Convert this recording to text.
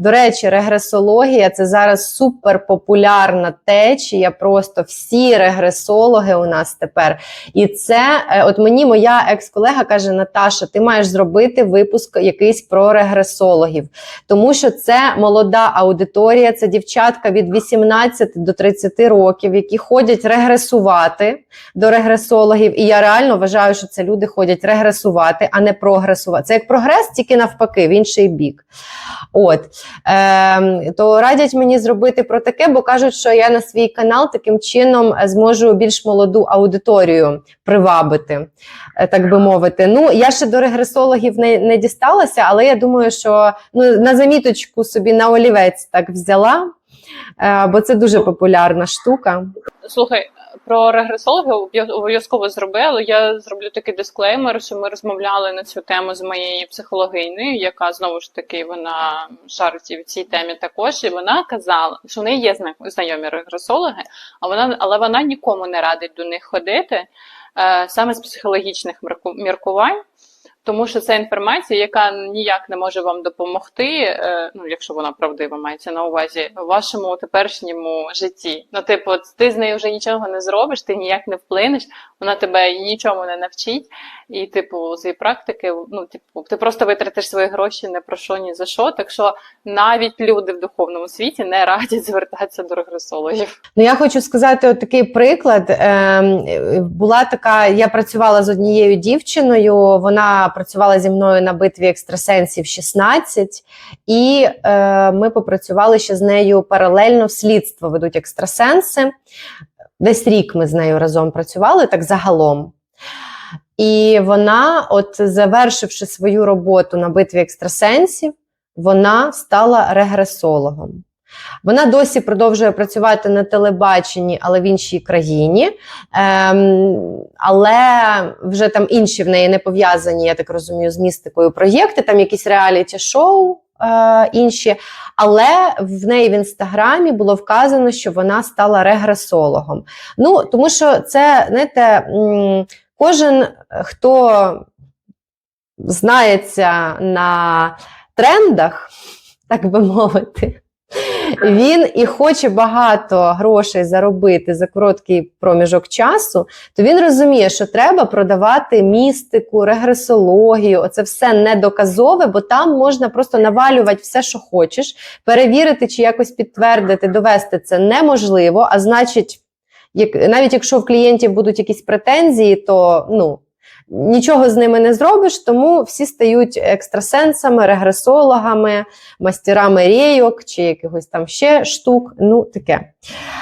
До речі, регресологія це зараз суперпопулярна течія. Просто всі регресологи у нас тепер. І це, е, от мені моя екс-колега каже: Наташа, ти маєш зробити випуск якийсь про регресологів, тому що це молода аудиторія, це дівчатка від 18 до 30 років, які ходять регресувати до регресологів. І я реально вважаю, що це люди ходять регресувати, а не прогресувати. Це як прогрес, тільки навпаки, в інший бік. От е, то радять мені зробити про таке, бо кажуть, що я на свій канал таким чином е, зможу більш молоду аудиторію привабити, е, так би мовити. Ну я ще до регресологів не, не дісталася, але я думаю, що ну на заміточку собі на олівець так взяла, бо це дуже популярна штука. Слухай, про регресологів обов'язково зроби, але я зроблю такий дисклеймер, що ми розмовляли на цю тему з моєю психологинею, яка знову ж таки вона шарить в цій темі також. І вона казала, що в неї є зна- знайомі регресологи, а вона, але вона нікому не радить до них ходити е, саме з психологічних мірку- міркувань. Тому що це інформація, яка ніяк не може вам допомогти, е, ну якщо вона правдива, мається на увазі в вашому теперішньому житті. Ну, типу, ти з нею вже нічого не зробиш, ти ніяк не вплинеш, вона тебе нічому не навчить. І, типу, з її практики, ну, типу, ти просто витратиш свої гроші не про що, ні за що. Так що навіть люди в духовному світі не радять звертатися до регресологів. Ну, я хочу сказати от такий приклад. Ем, була така, я працювала з однією дівчиною, вона працювала зі мною на битві екстрасенсів 16, і е, ми попрацювали ще з нею паралельно в слідство ведуть екстрасенси. Десь рік ми з нею разом працювали, так загалом. І вона, от завершивши свою роботу на битві екстрасенсів, вона стала регресологом. Вона досі продовжує працювати на телебаченні, але в іншій країні. Ем, але вже там інші в неї не пов'язані, я так розумію, з містикою проєкти, там якісь реаліті-шоу е, інші. Але в неї в інстаграмі було вказано, що вона стала регресологом. Ну, тому що це, знаєте, кожен, хто знається на трендах, так би мовити. Він і хоче багато грошей заробити за короткий проміжок часу, то він розуміє, що треба продавати містику, регресологію. Оце все недоказове, бо там можна просто навалювати все, що хочеш, перевірити чи якось підтвердити, довести це неможливо. А значить, як, навіть якщо в клієнтів будуть якісь претензії, то ну. Нічого з ними не зробиш, тому всі стають екстрасенсами, регресологами, мастерами рейок чи якихось там ще штук. Ну таке.